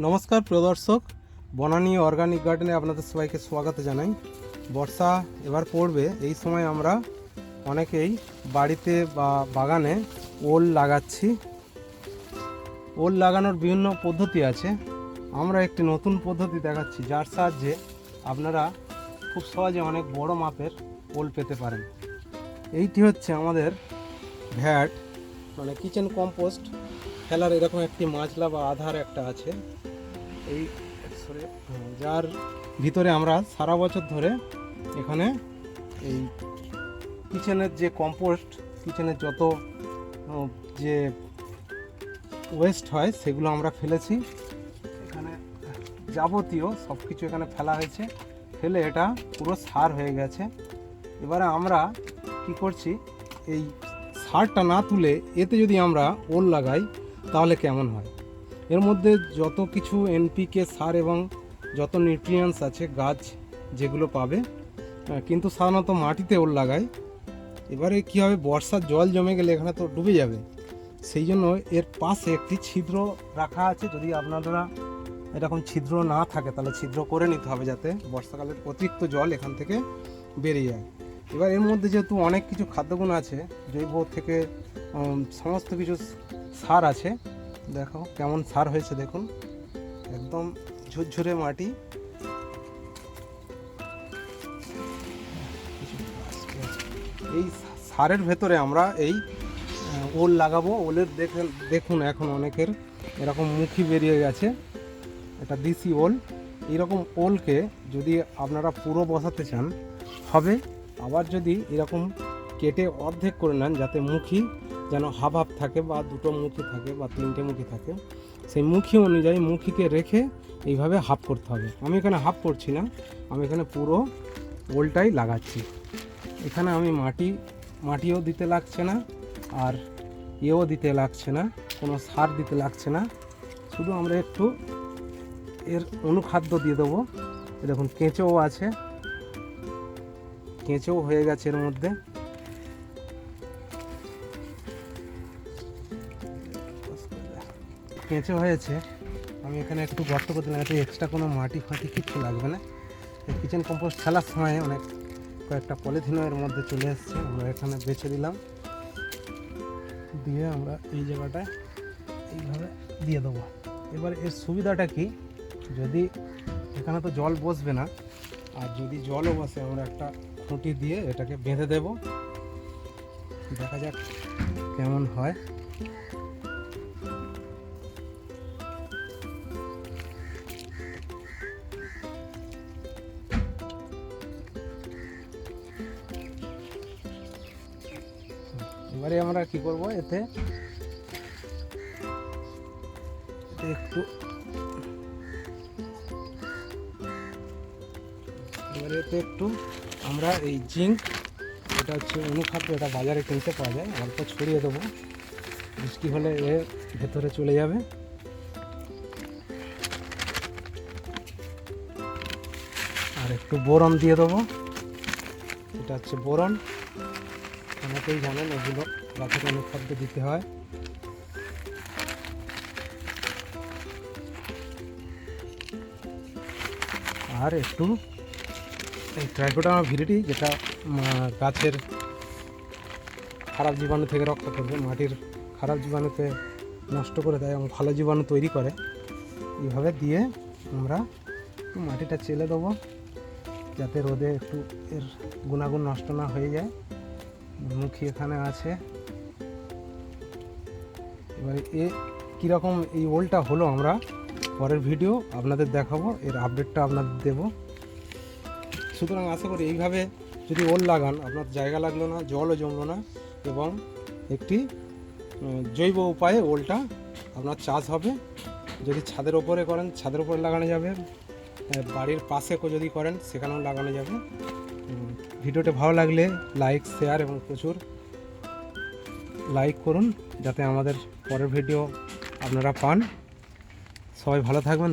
নমস্কার, প্রিয় দর্শক। বনানী অর্গানিক গার্ডেনে আপনাদের সবাইকে স্বাগত জানাই। বর্ষা এবার পড়বে। এই সময় আমরা অনেকেই বাড়িতে বা বাগানে ওল লাগাচ্ছি। ওল লাগানোর বিভিন্ন পদ্ধতি আছে। আমরা একটি নতুন পদ্ধতি দেখাচ্ছি, যার সাহায্যে আপনারা খুব সহজে অনেক বড় মাপের ওল পেতে পারেন। এইটি হচ্ছে আমাদের ভ্যাট। মানে কিচেন কম্পোস্ট ফেলার এরকম একটি মাছলা বা আধার একটা আছে। এই যার ভিতরে আমরা সারা বছর ধরে এখানে এই কিচেনের যে কম্পোস্ট কিচেনের যত যে ওয়েস্ট হয়, সেগুলো আমরা ফেলেছি। এখানে যাবতীয় সব কিছু এখানে ফেলা হয়েছে। ফেলে এটা পুরো সার হয়ে গেছে। এবারে আমরা কি করছি, এই সারটা না তুলে এতে যদি আমরা ওল লাগাই, তাহলে কেমন হয়? এর মধ্যে যত কিছু এনপিকে সার এবং যত নিউট্রিয়েন্টস আছে, গাছ যেগুলো পাবে কিন্তু সাধারণত মাটিতে ওল লাগাই। এবারে কী হবে? বর্ষার জল জমে গেলে এখানে তো ডুবে যাবে। সেই জন্য এর পাশে একটি ছিদ্র রাখা আছে। যদি আপনারা এরকম ছিদ্র না থাকে, তাহলে ছিদ্র করে নিতে হবে যাতে বর্ষাকালের অতিরিক্ত জল এখান থেকে বেরিয়ে যায়। এবার এর মধ্যে যেহেতু অনেক কিছু খাদ্যগুণ আছে, জৈব থেকে সমস্ত কিছু সার আছে, দেখো কেমন সার হয়েছে দেখুন, একদম ঝুরঝুরে মাটি। এই সারের ভেতরে আমরা এই ওল লাগাবো, ওলের দেখেন দেখুন এখন অনেকের এরকম মুখি বেরিয়ে গেছে, এটা দিশি ওল। এইরকম ওলকে যদি আপনারা পুরো বসাতে চান, হবে আবার যদি এরকম কেটে অর্ধেক করে নেন, যাতে মুখি যেন হাফ হাফ থাকে বা দুটো মুখি থাকে বা তিনটে মুখি থাকে, সেই মুখি অনুযায়ী মুখিকে রেখে এইভাবে হাফ করতে হবে। আমি এখানে হাফ করছি না, আমি এখানে পুরো ওলটাই লাগাচ্ছি। এখানে আমি মাটি, মাটিও দিতে লাগছে না আর ইয়েও দিতে লাগছে না, কোনো সার দিতে লাগছে না। শুধু আমরা একটু এর অনুখাদ্য দিয়ে দেবো। দেখুন, কেঁচোও আছে। কেঁচোও হয়ে গেছে এর মধ্যে। কেঁচো হয়েছে। আমি এখানে একটু গর্ত করে দিলাম এতে এক্সট্রা কোনো মাটি ফাটি কিচ্ছু লাগবে না। কিচেন কম্পোস্ট ফেলার সময় অনেক কয়েকটা পলিথিনও এর মধ্যে চলে এসছে। আমরা এখানে বেছে দিলাম দিয়ে আমরা এই জায়গাটায় এইভাবে দিয়ে দেবো। এবার এর সুবিধাটা কি? যদি এখানে তো জল বসবে না, আর যদি জলও বসে, আমরা একটা খুঁটি দিয়ে এটাকে বেঁধে দেব। দেখা যাক কেমন হয়। এবারে আমরা কি করব এতে? একটু এবারে এতে একটু আমরা এই জিঙ্ক, এটা হচ্ছে অনুখাদ্য, এটা বাজারে কিনতে পাওয়া যায়। অল্প ছড়িয়ে দেবো। বৃষ্টি হলে এ ভেতরে চলে যাবে। আর একটু বোরন দিয়ে দেবো। এটা হচ্ছে বোরন। অনেকেই জানেন এগুলো গাছের অনুখাদ্য দিতে হয়। আর একটু এই ট্রাইকোডামা ভিরিটি যেটা গাছের খারাপ জীবাণু থেকে রক্ষা করবে, মাটির খারাপ জীবাণুতে নষ্ট করে দেয় এবং ভালো জীবাণু তৈরি করে, এইভাবে দিয়ে আমরা মাটিটা চেলে দেবো, যাতে রোদে একটু এর গুণাগুণ নষ্ট না হয়ে যায়। মুখী এখানে আছে। এবার এ কীরকম এই ওলটা হলো আমরা পরের ভিডিও আপনাদের দেখাবো, এর আপডেটটা আপনাদের দেবো। সুতরাং আশা করি এইভাবে যদি ওল লাগান, আপনার জায়গা লাগল না, জলও জমলো না, এবং একটি জৈব উপায়ে ওলটা আপনার চাষ হবে। যদি ছাদের ওপরে করেন, ছাদের ওপরে লাগানো যাবে। বাড়ির পাশে যদি করেন, সেখানেও লাগানো যাবে। ভিডিওটা ভালো লাগলে লাইক, শেয়ার এবং প্রচুর লাইক করুন, যাতে আমাদের পরের ভিডিও আপনারা পান। সবাই ভালো থাকবেন